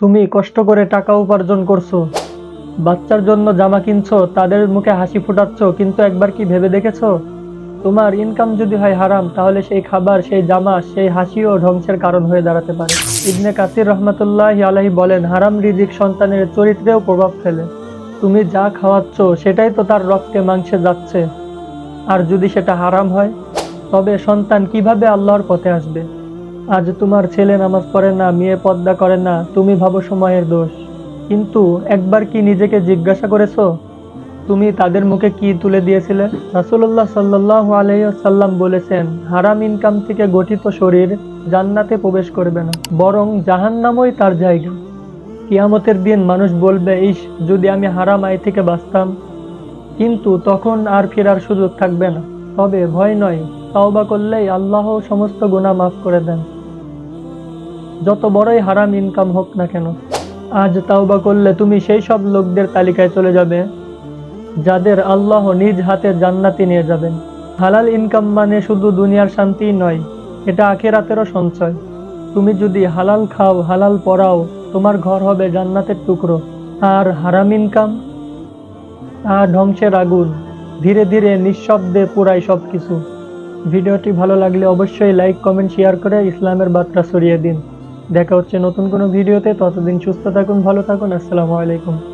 তুমি কষ্ট করে টাকা উপার্জন করছ। বাচ্চার জন্য জামা কিনছো, তাদের মুখে হাসি ফুটাচ্ছ, কিন্তু একবার কি ভেবে দেখেছ? তোমার ইনকাম যদি হয় হারাম, তাহলে সেই খাবার, সেই জামা, সেই হাসিও ধ্বংসের কারণ হয়ে দাঁড়াতে পারে। ইবনে কাসির রহমতুল্লাহ আলাহি বলেন, হারাম রিজিক সন্তানের চরিত্রেও প্রভাব ফেলে। তুমি যা খাওয়াচ্ছ, সেটাই তো তার রক্তে মাংসে যাচ্ছে। আর যদি সেটা হারাম হয়, তবে সন্তান কীভাবে আল্লাহর পথে আসবে? আজ তোমার ছেলে নামাজ পড়ে না, মেয়ে পদ্মা করে না, তুমি ভাবো সময়ের দোষ। কিন্তু একবার কি নিজেকে জিজ্ঞাসা করেছ? তুমি তাদের মুখে কি তুলে দিয়েছিলে? রাসুল্লাহ সাল্লাহ আলহ্লাম বলেছেন, হারাম ইনকাম থেকে গঠিত শরীর জান্নাতে প্রবেশ করবে না, বরং জাহান্নামই তার জায়গা। কিয়ামতের দিন মানুষ বলবে ইস যদি আমি হারাম আয় থেকে বাঁচতাম। কিন্তু তখন আর ফেরার সুযোগ থাকবে না। তবে ভয় নয় তাওবা করলেই আল্লাহ সমস্ত গুনাহ মাফ করে দেন। যত বড়ই হারাম ইনকাম হোক না কেন, আজ তাওবা করলে তুমি সেই সব লোকদের তালিকায় চলে যাবে, যাদের আল্লাহ নিজ হাতে জান্নাতি নিয়ে যাবেন। হালাল ইনকাম মানে শুধু দুনিয়ার শান্তি নয়, এটা আখেরাতেরও সঞ্চয়। তুমি যদি হালাল খাও, হালাল পড়াও তোমার ঘর হবে জান্নাতের টুকরো। আর হারাম ইনকাম আর ধ্বংসের আগুন, ধীরে ধীরে নিঃশব্দে পুরাই সব কিছু ভিডিওটি ভালো লাগলে অবশ্যই লাইক, কমেন্ট, শেয়ার করে ইসলামের বার্তা ছড়িয়ে দিন। দেখা হচ্ছে নতুন কোনো ভিডিওতে, ততদিন সুস্থ থাকুন, ভালো থাকুন, আসসালামু আলাইকুম।